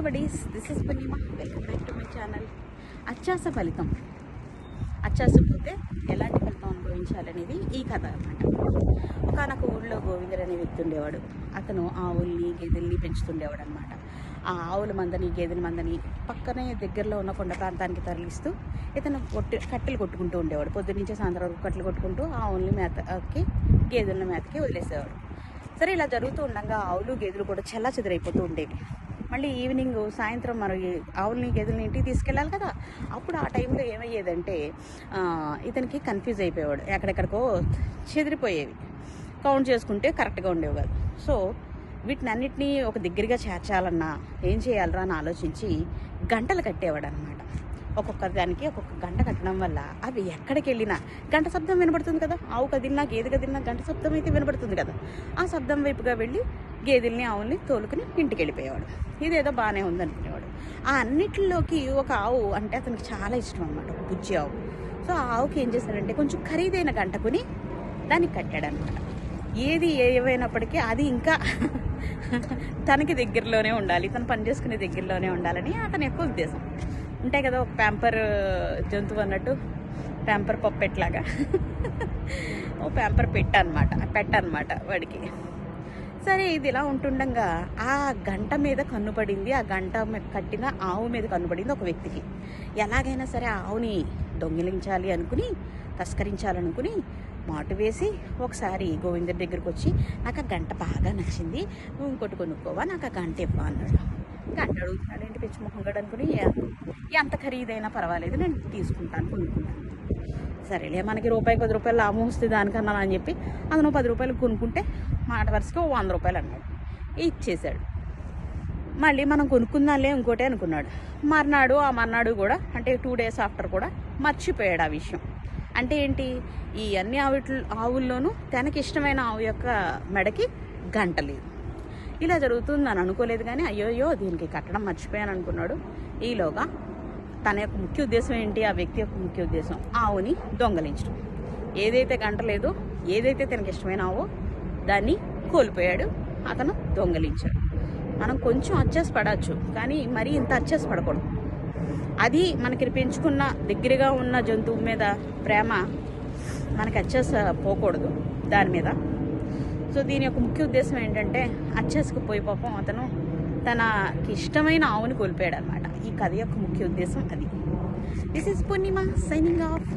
Hello buddies this is Purnima welcome back to my channel అత్యాస ఫలితం. అత్యాసపోతే ఎలాంటి ఫలితం అనుభవించాలనేది ఈ కథ అనమాట ఒకనొక ఊళ్ళో గోవిందర్ అనే వ్యక్తి ఉండేవాడు. అతను ఆవుల్ని గేదెల్ని పెంచుతుండేవాడు అనమాట ఆ ఆవుల మందని గేదెల మందని పక్కనే దగ్గరలో ఉన్న కొండ ప్రాంతానికి తరలిస్తూ ఇతను కొట్టి కట్టెలు కొట్టుకుంటూ ఉండేవాడు. పొద్దున్నుంచి సాయంత్రం వరకు కట్టెలు కొట్టుకుంటూ ఆవుల్ని మేతకి గేదెలను మేతకి వదిలేసేవాడు. సరే ఇలా జరుగుతూ ఉండగా ఆవులు గేదెలు కూడా చెల్లా చెదిరైపోతూ ఉండేవి. మళ్ళీ ఈవినింగ్ సాయంత్రం మరి ఆవులని గేదెల్ని ఇంటికి తీసుకెళ్ళాలి కదా. అప్పుడు ఆ టైంలో ఏమయ్యేదంటే ఇతనికి కన్ఫ్యూజ్ అయిపోయేవాడు. ఎక్కడెక్కడికో చెదిరిపోయేవి. కౌంట్ చేసుకుంటే కరెక్ట్గా ఉండేవి కాదు. సో వీటిని అన్నిటినీ ఒక దగ్గరగా చేర్చాలన్నా ఏం చేయాలరా అని ఆలోచించి గంటలు కట్టేవాడు అనమాట ఒక్కొక్క దానికి ఒక్కొక్క గంట కట్టడం వల్ల అవి ఎక్కడికి వెళ్ళినా గంట శబ్దం వినబడుతుంది కదా. ఆవు కదిలినా గేదె కదిలినా గంట శబ్దం అయితే వినబడుతుంది కదా. ఆ శబ్దం వైపుగా వెళ్ళి గేదెల్ని ఆవుల్ని తోలుకుని ఇంటికి వెళ్ళిపోయేవాడు. ఇదేదో బాగానే ఉందనుకునేవాడు ఆ అన్నిటిలోకి ఒక ఆవు అంటే అతనికి చాలా ఇష్టం అనమాట బుజ్జి ఆవు. సో ఆ ఆవుకి ఏం చేశాడంటే కొంచెం ఖరీదైన గంట కొని దానికి కట్టాడనమాట ఏది ఏవైనప్పటికీ అది ఇంకా తనకి దగ్గరలోనే ఉండాలి తను పని చేసుకునే దగ్గరలోనే ఉండాలని అతని యొక్క ఉద్దేశం. ఉంటాయి కదా ఒక ప్యాంపర్ జంతువు అన్నట్టు ప్యాంపర్ పప్పెట్లాగా. ఓ ప్యాంపర్ పెట్ట అనమాట పెట్ట అనమాట వాడికి. సరే ఇది ఇలా ఉంటుండగా ఆ గంట మీద కన్నుపడింది ఆ గంట కట్టిన ఆవు మీద కన్నుపడింది ఒక వ్యక్తికి. ఎలాగైనా సరే ఆ ఆవుని దొంగిలించాలి అనుకుని తస్కరించాలనుకుని మాటు వేసి ఒకసారి గోవిందర్ దగ్గరికి వచ్చి నాకు ఆ గంట బాగా నచ్చింది నువ్వు ఇంకోటి కొనుక్కోవా నాకు ఆ గంట ఇవ్వ అన్నాడు. గంట అడుగుతున్నాడు ఏంటి పిచ్చి ముఖం మొహంగడు అనుకుని ఎంత ఖరీదైనా పర్వాలేదు నేను తీసుకుంటాను కొనుక్కుంటాను. సరేలే మనకి రూపాయి పది రూపాయలు లాభం వస్తుంది దానికన్నా అని చెప్పి అతను పది రూపాయలు కొనుక్కుంటే మాట వరుసగా వంద రూపాయలు అన్నాడు. ఇచ్చేసాడు మళ్ళీ మనం కొనుక్కుందాంలే ఇంకోటే అనుకున్నాడు. మర్నాడు ఆ మర్నాడు కూడా అంటే టూ డేస్ ఆఫ్టర్ కూడా మర్చిపోయాడు ఆ విషయం. అంటే ఏంటి? ఈ అన్ని ఆవిట్లు ఆవుల్లోనూ తనకి ఇష్టమైన ఆవు యొక్క మెడకి గంట లేదు. ఇలా జరుగుతుందని అనుకోలేదు కానీ అయ్యోయ్యో దీనికి కట్టడం మర్చిపోయాను అనుకున్నాడు. ఈలోగా తన యొక్క ముఖ్య ఉద్దేశం ఏంటి? ఆ వ్యక్తి యొక్క ముఖ్య ఉద్దేశం ఆవుని దొంగలించడం. ఏదైతే గంటలేదో ఏదైతే తనకి ఇష్టమైన ఆవో దాన్ని కోల్పోయాడు అతను దొంగలించాడు. మనం కొంచెం అడ్జస్ట్ పడవచ్చు కానీ మరీ ఇంత అడ్జస్ట్ పడకూడదు. అది మనకి పెంచుకున్న దగ్గరగా ఉన్న జంతువు మీద ప్రేమ మనకి అడ్జస్ట్ పోకూడదు. దాని మీద సో దీని యొక్క ముఖ్య ఉద్దేశం ఏంటంటే అచ్చస్కు పోయి పాపం అతను తనకి ఇష్టమైన ఆవుని కోల్పోయాడు అనమాట ఈ కథ యొక్క ముఖ్య ఉద్దేశం అది. This is Purnima signing off